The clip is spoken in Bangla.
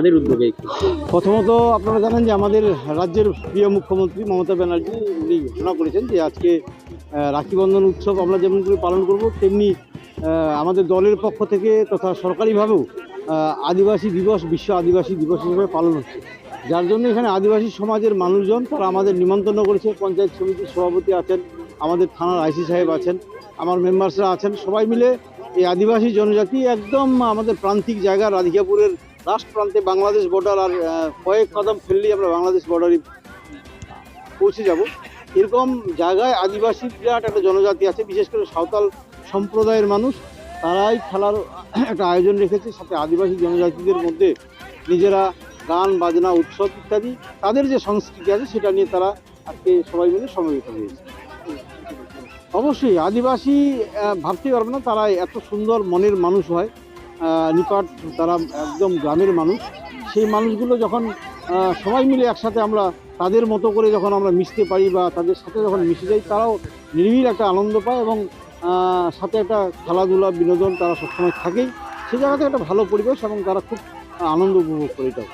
তাদের উদ্যোগে প্রথমত আপনারা জানেন যে আমাদের রাজ্যের প্রিয় মুখ্যমন্ত্রী মমতা ব্যানার্জি উনি ঘোষণা করেছেন যে আজকে আহ, রাখি বন্ধন উৎসব আমরা যেমন করে পালন করব তেমনি আমাদের দলের পক্ষ থেকে তথা সরকারিভাবেও আদিবাসী দিবস বিশ্ব আদিবাসী দিবস হিসেবে পালন হচ্ছে। যার জন্য এখানে আদিবাসী সমাজের মানুষজন তারা আমাদের নিমন্ত্রণ করেছে। পঞ্চায়েত সমিতির সভাপতি আছেন আমাদের থানার আইসি সাহেব আছেন আমার মেম্বার্সরা আছেন। সবাই মিলে এই আদিবাসী জনজাতি একদম আমাদের প্রান্তিক জায়গা রাধিকাপুরের লাস্ট প্রান্তে বাংলাদেশ বর্ডার আর কয়েক কদম ফেললেই আমরা বাংলাদেশ বর্ডারে পৌঁছে যাব। এরকম জায়গায় আদিবাসী বিরাট একটা জনজাতি আছে বিশেষ করে সাঁওতাল সম্প্রদায়ের মানুষ তারাই খেলার একটা আয়োজন রেখেছে। সাথে আদিবাসী জনজাতিদের মধ্যে নিজেরা গান বাজনা উৎসব ইত্যাদি তাদের যে সংস্কৃতি আছে সেটা নিয়ে তারা আজকে সবাই মিলে সমবেত হয়েছে। অবশ্যই আদিবাসী আহ, ভাবতেই পারবে না তারা এত সুন্দর মনের মানুষ হয়। নিপাট তারা একদম গ্রামের মানুষ। সেই মানুষগুলো যখন সবাই মিলে একসাথে আমরা তাদের মতো করে যখন আমরা মিশতে পারি বা তাদের সাথে যখন মিশে যাই, তারাও নির্বিড় একটা আনন্দ পায় এবং সাথে একটা খেলাধুলা, বিনোদন তারা সবসময় থাকেই। সেই জায়গাতে একটা ভালো পরিবেশ এবং তারা খুব আনন্দ উপভোগ করে এটা